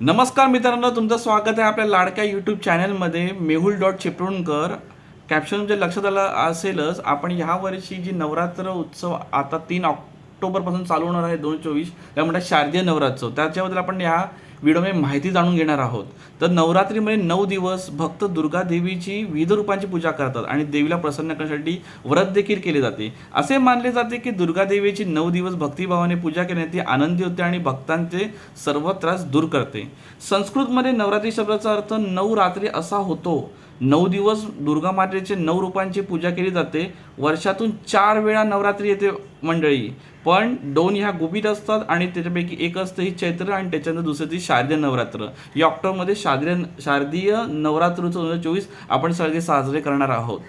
नमस्कार मित्रांनो तुमचं स्वागत आहे आपल्या लाडक्या यूट्यूब चॅनलमध्ये मेहुल डॉट चिपळूणकर. कॅप्शन जे लक्षात आलं असेलच आपण ह्या वर्षी जी नवरात्र उत्सव आता तीन ऑक्टोबरपासून चालू होणार आहे दोन चोवीस त्या म्हणतात शारदीय नवरात्रोत्सव त्याच्याबद्दल आपण ह्या व्हिडिओमध्ये माहिती जाणून घेणार आहोत. तर नवरात्रीमध्ये नऊ दिवस भक्त दुर्गा देवीची विविध रूपांची पूजा करतात आणि देवीला प्रसन्न करण्यासाठी व्रत देखील केले जाते. असे मानले जाते की दुर्गा देवीची नऊ दिवस भक्तिभावाने पूजा केल्याने ती आनंदी होते आणि भक्तांचे सर्व त्रास दूर करते. संस्कृतमध्ये नवरात्री शब्दाचा अर्थ नऊ रात्री असा होतो. नऊ दिवस दुर्गा मातेचे नऊ रूपांची पूजा केली जाते. वर्षातून चार वेळा नवरात्री येते मंडळी. पण दोन ह्या गुपित असतात आणि त्याच्यापैकी एक असतं ही चैत्र आणि त्याच्यानंतर दुसरं ती शारदीय नवरात्र. या ऑक्टोबरमध्ये शारदीय शारदीय नवरात्रोत्सव दोन हजार चोवीस आपण सगळे साजरे करणार आहोत.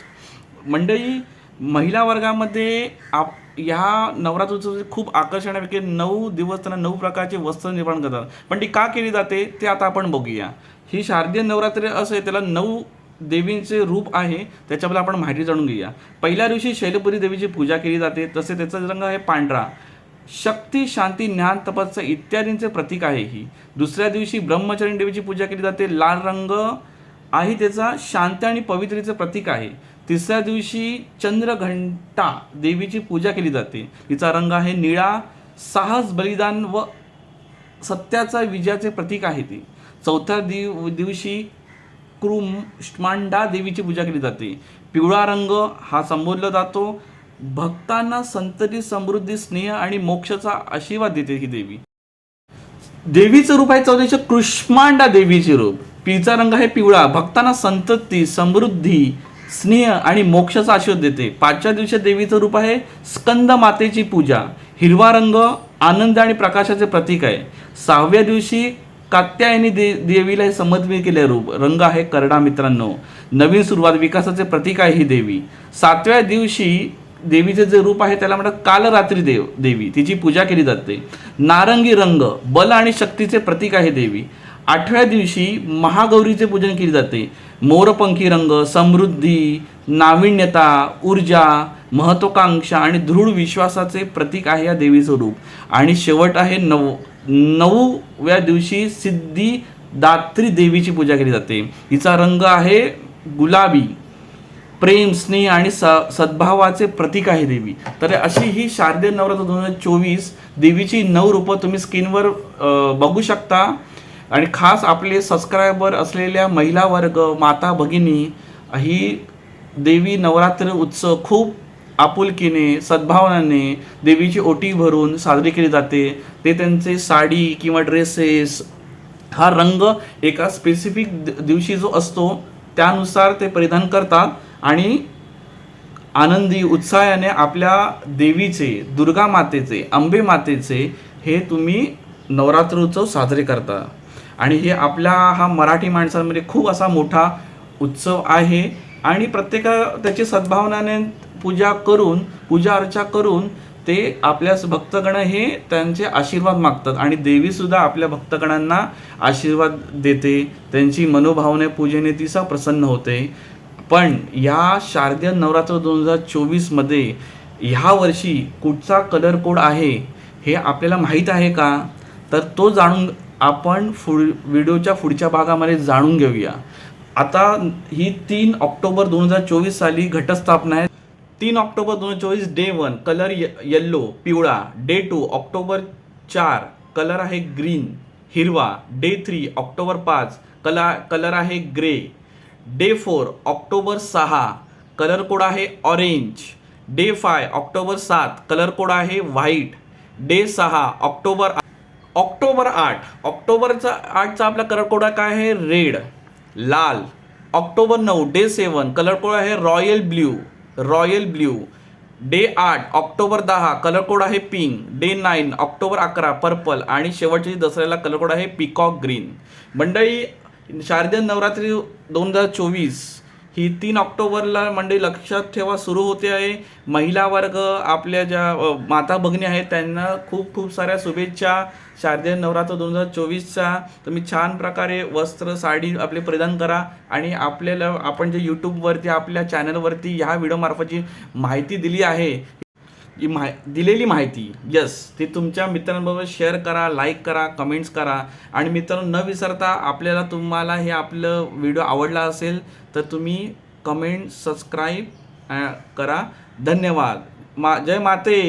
मंडळी महिला वर्गामध्ये आप ह्या नवरात्रोत्सव खूप आकर्षणापैकी नऊ दिवस त्यांना नऊ प्रकारचे वस्त्र निर्माण करतात. पण ती का केली जाते ते आता आपण बघूया. ही शारदीय नवरात्री असं आहे त्याला नऊ देवींचे रूप आहे त्याच्याबद्दल आपण माहिती जाणून घेऊया. पहिल्या दिवशी शैलपुरी देवीची पूजा केली जाते तसे त्याचा रंग आहे पांढरा. शक्ती शांती ज्ञान तपस्या इत्यादींचे प्रतीक आहे ही. दुसऱ्या दिवशी ब्रह्मचरण देवीची पूजा केली जाते लाल रंग आहे त्याचा शांती आणि पवित्रीचे प्रतीक आहे. तिसऱ्या दिवशी चंद्रघंटा देवीची पूजा केली जाते. तिचा रंग आहे निळा साहस बलिदान व सत्याचा विजयाचे प्रतीक आहे ती. चौथ्या दिव दिवशी कृष्मांडा देवीची पूजा केली जाते. पिवळा रंग हा संबोधला जातो. भक्तांना संतती समृद्धी स्नेह आणि मोक्षाचा आशीर्वाद देते ही देवी. देवीचं रूप आहे चौदेश कृष्मांडा देवीचे रूप. पिचा रंग आहे पिवळा. भक्तांना संतती समृद्धी स्नेह आणि मोक्षाचा आशीर्वाद देते. पाचव्या दिवशी देवीचं रूप आहे स्कंद मातेची पूजा. हिरवा रंग आनंद आणि प्रकाशाचे प्रतीक आहे. सहाव्या दिवशी कात्यायनी दे देवीला हे समर्पित केले रूप. रंग आहे करडा मित्रांनो. नवीन सुरुवात विकासाचे प्रतीक आहे ही देवी. सातव्या दिवशी देवीचे जे रूप आहे त्याला म्हणतात कालरात्री देव देवी. तिची पूजा केली जाते. नारंगी रंग बल आणि शक्तीचे प्रतीक आहे देवी. आठव्या दिवशी महागौरीचे पूजन केले जाते. मोरपंखी रंग समृद्धी नाविन्यता ऊर्जा महत्वाकांक्षा आणि दृढ विश्वासाचे प्रतीक आहे या देवीचं रूप. आणि शेवट आहे नव नऊव्या दिवशी सिद्धी दात्री देवीची पूजा केली जाते. हिचा रंग आहे गुलाबी. प्रेम स्नेह आणि स सद्भावाचे प्रतीक आहे देवी. तर अशी ही शारदीय नवरात्र दोन हजार चोवीस देवीची नऊ रूपं तुम्ही स्क्रीनवर बघू शकता. आणि खास आपले सबस्क्रायबर असलेल्या महिला वर्ग माता भगिनी ही देवी नवरात्र उत्सव खूप आपुलकीने सद्भावनाने देवीची ओटी भरून साजरी केली जाते. ते त्यांचे साडी किंवा ड्रेसेस हा रंग एका स्पेसिफिक दिवशी जो असतो त्यानुसार ते परिधान करतात आणि आनंदी उत्साहाने आपल्या देवीचे दुर्गा मातेचे अंबे मातेचे हे तुम्ही नवरात्र उत्सव साजरे करता. आणि हे आपल्या हा मराठी माणसांमध्ये खूप असा मोठा उत्सव आहे. आणि प्रत्येका त्याची सद्भावनाने पूजा करून पूजा अर्चा करून ते आपल्या भक्तगण हे त्यांचे आशीर्वाद मागतात. आणि देवीसुद्धा आपल्या भक्तगणांना आशीर्वाद देते. त्यांची मनोभावने पूजेने तिचा प्रसन्न होते. पण या शारदीय नवरात्र दोन हजार चोवीसमध्ये ह्या वर्षी कुठचा कलर कोड आहे हे आपल्याला माहीत आहे का? तर तो जाणून आपण पुढ व्हिडिओच्या पुढच्या भागामध्ये जाणून घेऊया. आता ही तीन ऑक्टोबर दोन हजार चोवीस साली घटस्थापना आहे. तीन ऑक्टोबर दोन हजार चोवीस डे वन कलर येल्लो पिवळा. डे टू ऑक्टोबर चार कलर आहे ग्रीन हिरवा. डे थ्री ऑक्टोबर पाच कला कलर आहे ग्रे डे फोर ऑक्टोबर सहा कलर कोड आहे ऑरेंज डे फाय ऑक्टोबर सात कलर कोड आहे व्हाईट डे सहा ऑक्टोबर ऑक्टोबर आठ. ऑक्टोबरचा आठचा आपला कलर कोड काय आहे? रेड लाल. ऑक्टोबर नऊ day seven colour code royal blue royal blue blue. Day आठ ऑक्टोबर दहा कलर कोड आहे पिंक डे नाईन ऑक्टोबर अकरा पर्पल आणि शेवटच्या दसऱ्याला कलर कोड आहे पिकॉक ग्रीन मंडळी शारदीय नवरात्री दोन हजार चोवीस ही तीन ऑक्टोबरला मंडळी लक्षात ठेवा सुरू होते आहे. महिला वर्ग आपल्या ज्या माता भगिनी आहेत त्यांना खूप खूप साऱ्या शुभेच्छा. शारदीय नवरात्र दोन हजार चोवीसचा. तुम्ही छान प्रकारे वस्त्र साडी आपले परिधान करा आणि आपल्याला आपण जे यूट्यूबवरती आपल्या चॅनलवरती ह्या व्हिडिओमार्फत जी माहिती दिली आहे जी माहि दिलेली माहिती. यस ती तुमच्या मित्रांबरोबर शेअर करा लाईक करा कमेंट्स करा. आणि मित्रांनो न विसरता आपल्याला तुम्हाला हे आपलं व्हिडिओ आवडला असेल तर तुम्ही कमेंट सबस्क्राईब करा. धन्यवाद. मा जय माते!